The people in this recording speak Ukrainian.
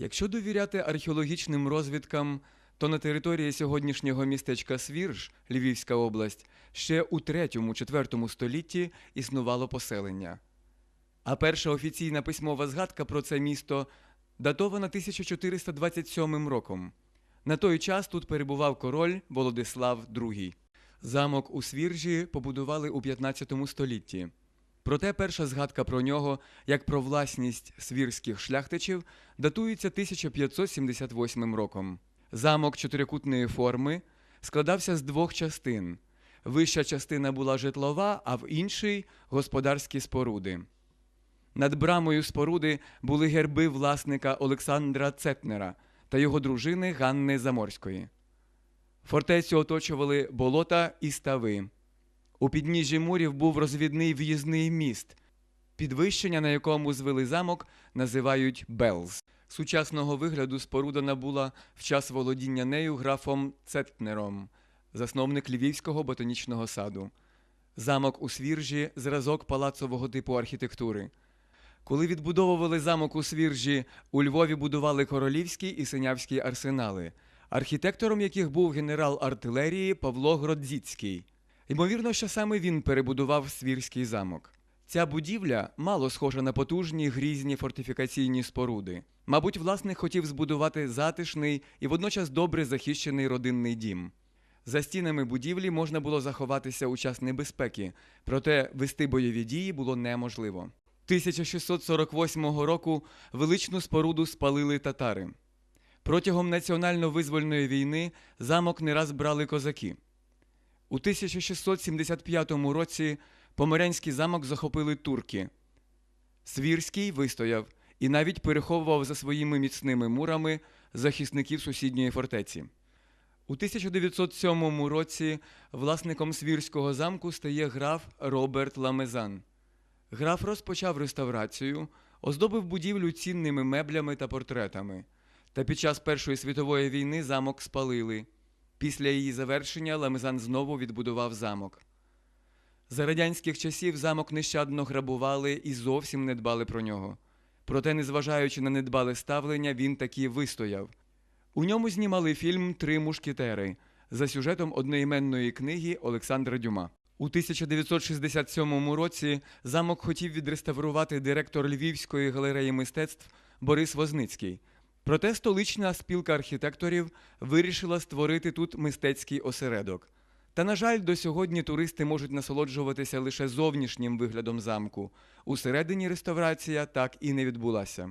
Якщо довіряти археологічним розвідкам, то на території сьогоднішнього містечка Свірж, Львівська область, ще у 3-4 столітті існувало поселення. А перша офіційна письмова згадка про це місто датована 1427 роком. На той час тут перебував король Володислав II. Замок у Свіржі побудували у 15 столітті. Проте перша згадка про нього, як про власність свірських шляхтичів, датується 1578 роком. Замок чотирикутної форми складався з двох частин. Вища частина була житлова, а в іншій господарські споруди. Над брамою споруди були герби власника Олександра Цетнера та його дружини Ганни Заморської. Фортецю оточували болота і стави. У підніжжі мурів був розвідний в'їзний міст, підвищення, на якому звели замок, називають Белз. Сучасного вигляду споруда набула в час володіння нею графом Цетнером, засновник Львівського ботанічного саду. Замок у Свіржі зразок палацового типу архітектури. Коли відбудовували замок у Свіржі, у Львові будували королівський і синявський арсенали, архітектором яких був генерал артилерії Павло Гродзіцький. Ймовірно, що саме він перебудував Свірський замок. Ця будівля мало схожа на потужні грізні фортифікаційні споруди. Мабуть, власник хотів збудувати затишний і водночас добре захищений родинний дім. За стінами будівлі можна було заховатися у час небезпеки, проте вести бойові дії було неможливо. 1648 року величну споруду спалили татари. Протягом національно-визвольної війни замок не раз брали козаки. У 1675 році Поморянський замок захопили турки. Свірський вистояв і навіть переховував за своїми міцними мурами захисників сусідньої фортеці. У 1907 році власником Свірського замку стає граф Роберт Ламезан. Граф розпочав реставрацію, оздобив будівлю цінними меблями та портретами. Та під час Першої світової війни замок спалили. Після її завершення Ламезан знову відбудував замок. За радянських часів замок нещадно грабували і зовсім не дбали про нього. Проте, незважаючи на недбале ставлення, він таки вистояв. У ньому знімали фільм Три мушкетери за сюжетом одноіменної книги Олександра Дюма. У 1967 році замок хотів відреставрувати директор Львівської галереї мистецтв Борис Возницький. Проте столична спілка архітекторів вирішила створити тут мистецький осередок. Та, на жаль, до сьогодні туристи можуть насолоджуватися лише зовнішнім виглядом замку. Усередині реставрація так і не відбулася.